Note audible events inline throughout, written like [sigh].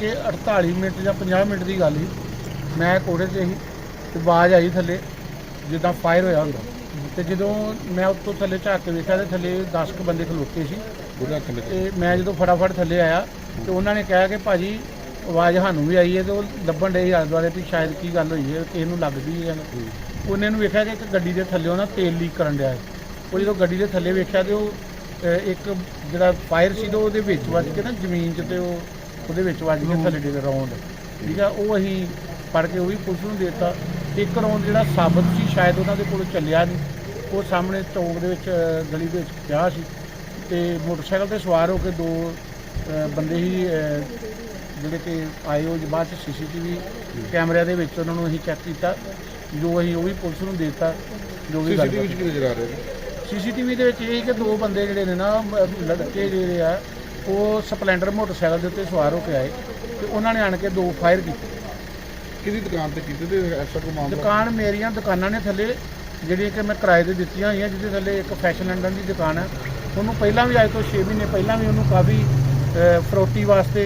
ਕੇ 48 minute ਜਾਂ 50 minute ਦੀ ਗੱਲ ਸੀ। ਮੈਂ ਕੋੜੇ 'ਤੇ ਸੀ ਤੇ ਆਵਾਜ਼ ਆਈ ਥੱਲੇ ਜਿੱਦਾਂ ਫਾਇਰ ਹੋਇਆ ਹੁੰਦਾ। ਤੇ ਜਦੋਂ ਮੈਂ ਉੱਤੋਂ ਥੱਲੇ ਝਾਕ ਕੇ ਵੇਖਿਆ ਤੇ ਥੱਲੇ 10 ਕੁ ਬੰਦੇ ਖਲੋਤੇ ਸੀ। ਤੇ ਮੈਂ ਜਦੋਂ ਫਟਾਫਟ ਥੱਲੇ ਆਇਆ ਤੇ ਉਹਨਾਂ ਨੇ ਕਿਹਾ ਕਿ ਭਾਜੀ ਆਵਾਜ਼ ਸਾਨੂੰ ਵੀ ਆਈ ਹੈ ਤੇ ਉਹ ਲੱਭਣ ਡੇ ਆਲੇ ਦੁਆਲੇ ਵੀ ਸ਼ਾਇਦ ਕੀ ਗੱਲ ਹੋਈ ਹੈ ਕਿਸੇ ਨੂੰ ਲੱਗਦੀ ਹੈ। ਉਹਨੇ ਨੂੰ ਵੇਖਿਆ ਕਿ ਇੱਕ ਗੱਡੀ ਦੇ ਥੱਲੇ ਨਾ ਤੇਲ ਲੀਕ ਕਰਨ ਡਿਆ ਹੈ। ਉਹ ਜਦੋਂ ਗੱਡੀ ਦੇ ਥੱਲੇ ਵੇਖਿਆ ਤੇ ਉਹ ਇੱਕ ਜਿਹੜਾ ਫਾਇਰ ਸੀ ਤੇ ਉਹਦੇ ਵਿੱਚ ਵੱਜ ਕੇ ਨਾ ਜ਼ਮੀਨ 'ਚ ਤੇ ਉਹ ਉਹਦੇ ਵਿੱਚ ਵੱਜ ਕੇ ਥੱਲੇ ਡਿੱਗ ਰੌਂਡ ਠੀਕ ਆ ਉਹ ਅਸੀਂ ਫੜ ਕੇ ਉਹ ਵੀ ਪੁਲਿਸ ਨੂੰ ਦੇ ਦਿੱਤਾ। ਇੱਕ ਰੌਂਡ ਜਿਹੜਾ ਸਾਬਤ ਸੀ ਸ਼ਾਇਦ ਉਹਨਾਂ ਦੇ ਕੋਲ ਚੱਲਿਆ ਨਹੀਂ। ਉਹ ਸਾਹਮਣੇ ਚੌਂਕ ਦੇ ਵਿੱਚ ਗਲੀ ਦੇ ਵਿੱਚ ਪਿਆ ਸੀ। ਤੇ ਮੋਟਰਸਾਈਕਲ ਤੇ ਸਵਾਰ ਹੋ ਕੇ ਦੋ ਬੰਦੇ ਹੀ ਜਿਹੜੇ ਕਿ ਆਏ ਉਹ ਬਾਅਦ ਚ ਸੀਸੀਟੀਵੀ ਕੈਮਰਿਆਂ ਦੇ ਵਿੱਚ ਉਹਨਾਂ ਨੂੰ ਅਸੀਂ ਚੈੱਕ ਕੀਤਾ। ਜੋ ਅਸੀਂ ਉਹ ਵੀ ਪੁਲਿਸ ਨੂੰ ਦੇ ਦਿੱਤਾ ਜੋ ਵੀ ਗੱਲ ਸੀਸੀਟੀਵੀ ਚ ਕੀ ਨਜ਼ਰ ਆ ਰਿਹਾ ਨੇ ਸੀਸੀਟੀਵੀ ਦੇ ਵਿੱਚ ਇਹ ਕਿ ਦੋ ਬੰਦੇ ਜਿਹੜੇ ਨੇ ਨਾ ਲੜਕੇ ਜਿਹੜੇ ਆ ਉਹ ਸਪਲੈਂਡਰ ਮੋਟਰਸਾਈਕਲ ਦੇ ਉੱਤੇ ਸਵਾਰ ਹੋ ਕੇ ਆਏ ਤੇ ਉਹਨਾਂ ਨੇ ਆਣ ਕੇ ਦੋ ਫਾਇਰ ਕੀਤੇ। ਕਿਹਦੀ ਦੁਕਾਨ ਤੇ ਕੀਤੇ ਤੇ ਐਸਾ ਕੋਈ ਮਾਮਲਾ? ਦੁਕਾਨ ਮੇਰੀਆਂ ਦੁਕਾਨਾਂ ਨੇ ਥੱਲੇ ਜਿਹੜੀਆਂ ਕਿ ਮੈਂ ਕਿਰਾਏ ਤੇ ਦਿੱਤੀਆਂ ਹੋਈਆਂ ਜਿਹਦੇ ਥੱਲੇ ਇੱਕ ਫੈਸ਼ਨ ਲੰਡਨ ਦੀ ਦੁਕਾਨ ਹੈ ਉਹਨੂੰ ਪਹਿਲਾਂ ਵੀ ਅੱਜ ਤੋਂ 6 ਮਹੀਨੇ ਪਹਿਲਾਂ ਵੀ ਉਹਨੂੰ ਕਾਫੀ ਫਰੋਤੀ ਵਾਸਤੇ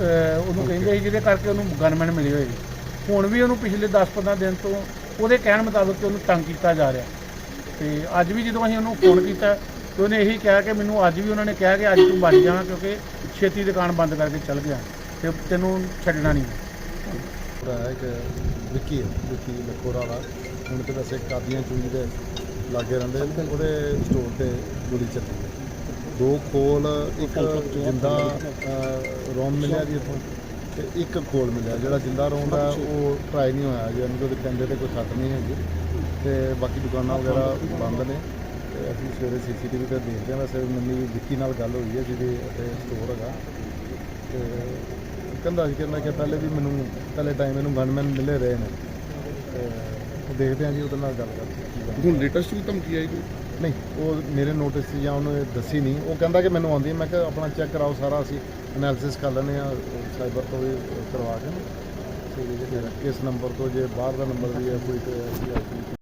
ਉਹਨੂੰ ਕਹਿੰਦੇ ਸੀ ਜਿਹਦੇ ਕਰਕੇ ਉਹਨੂੰ ਗਨਮੈਨ ਮਿਲੇ ਹੋਏ ਸੀ। ਹੁਣ ਵੀ ਉਹਨੂੰ ਪਿਛਲੇ 10-15 ਦਿਨ ਤੋਂ ਉਹਦੇ ਕਹਿਣ ਮੁਤਾਬਕ ਉਹਨੂੰ ਤੰਗ ਕੀਤਾ ਜਾ ਰਿਹਾ। ਤੇ ਅੱਜ ਵੀ ਜਦੋਂ ਅਸੀਂ ਉਹਨੂੰ ਫੋਨ [coughs] ਕੀਤਾ ਤੇ ਉਹਨੇ ਇਹੀ ਕਿਹਾ ਕਿ ਮੈਨੂੰ ਅੱਜ ਵੀ ਉਹਨਾਂ ਨੇ ਕਿਹਾ ਕਿ ਅੱਜ ਤੂੰ ਬਚ ਜਾਣਾ ਕਿਉਂਕਿ ਛੇਤੀ ਦੁਕਾਨ ਬੰਦ ਕਰਕੇ ਚੱਲ ਗਿਆ ਤੇ ਤੈਨੂੰ ਛੱਡਣਾ ਨਹੀਂ ਹੈ। ਕਿ ਵਿੱਕੀ ਹੈ, ਵਿੱਕੀ ਲਖੋਰਾ ਵਾਲਾ। ਹੁਣ ਤੇ ਵੈਸੇ ਕਾਦੀਆਂ ਚੂਈ ਦੇ ਲਾਗੇ ਰਹਿੰਦੇ ਨੇ ਉਹਦੇ ਸਟੋਰ ਤੇ ਗੋਲੀ ਚੱਲੀ ਹੈ। ਦੋ ਖੋਲ ਇੱਕ ਜਿੰਦਾ ਰੌਂਦ ਮਿਲਿਆ ਜੀ ਇੱਥੋਂ ਤੇ ਇੱਕ ਖੋਲ ਮਿਲਿਆ ਜਿਹੜਾ ਜਿੰਦਾ ਰੌਂਦ ਆ ਉਹ ਟਰਾਈ ਨਹੀਂ ਹੋਇਆ ਜੀ। ਉਹਦੇ ਕੰਡੇ ਤੇ ਕੋਈ ਸੱਟ ਨਹੀਂ ਹੈਗੀ। ਤੇ ਬਾਕੀ ਦੁਕਾਨਾਂ ਵਗੈਰਾ ਬੰਦ ਨੇ। ਤੇ ਅਸੀਂ ਸਵੇਰੇ ਸੀਸੀਟੀਵੀ ਤੇ ਦੇਖਦੇ ਹਾਂ ਵੈਸੇ ਮੰਮੀ ਵਿੱਕੀ ਨਾਲ ਗੱਲ ਹੋਈ ਹੈ ਜਿਹਦੇ ਅਤੇ ਸਟੋਰ ਹੈਗਾ। ਤੇ ਕਹਿੰਦਾ ਸੀ ਕਿ ਮੈਂ ਕਿ ਪਹਿਲੇ ਵੀ ਮੈਨੂੰ ਪਹਿਲੇ ਟਾਈਮ ਇਹਨੂੰ ਗਨਮੈਨ ਮਿਲੇ ਰਹੇ ਨੇ। ਤੇ ਦੇਖਦੇ ਹਾਂ ਜੀ ਉਹਦੇ ਨਾਲ ਗੱਲ ਕਰਦੇ ਹੁਣ ਲੇਟੈਸਟ ਵੀ ਧਮਕੀ ਆਈ ਕੋਈ? ਨਹੀਂ ਉਹ ਮੇਰੇ ਨੋਟਿਸ 'ਚ ਜਾਂ ਉਹਨੂੰ ਇਹ ਦੱਸੀ ਨਹੀਂ। ਉਹ ਕਹਿੰਦਾ ਕਿ ਮੈਨੂੰ ਆਉਂਦੀ ਹੈ। ਮੈਂ ਕਿਹਾ ਆਪਣਾ ਚੈੱਕ ਕਰਾਓ ਸਾਰਾ ਅਸੀਂ ਐਨਾਲਿਸਿਸ ਕਰ ਲੈਂਦੇ ਆ ਸਾਈਬਰ ਤੋਂ ਵੀ ਕਰਵਾ ਕੇ ਤੇ ਕਿਸ ਨੰਬਰ ਤੋਂ ਜੇ ਬਾਹਰ ਦਾ ਨੰਬਰ ਵੀ ਹੈ ਕੋਈ ਤੇ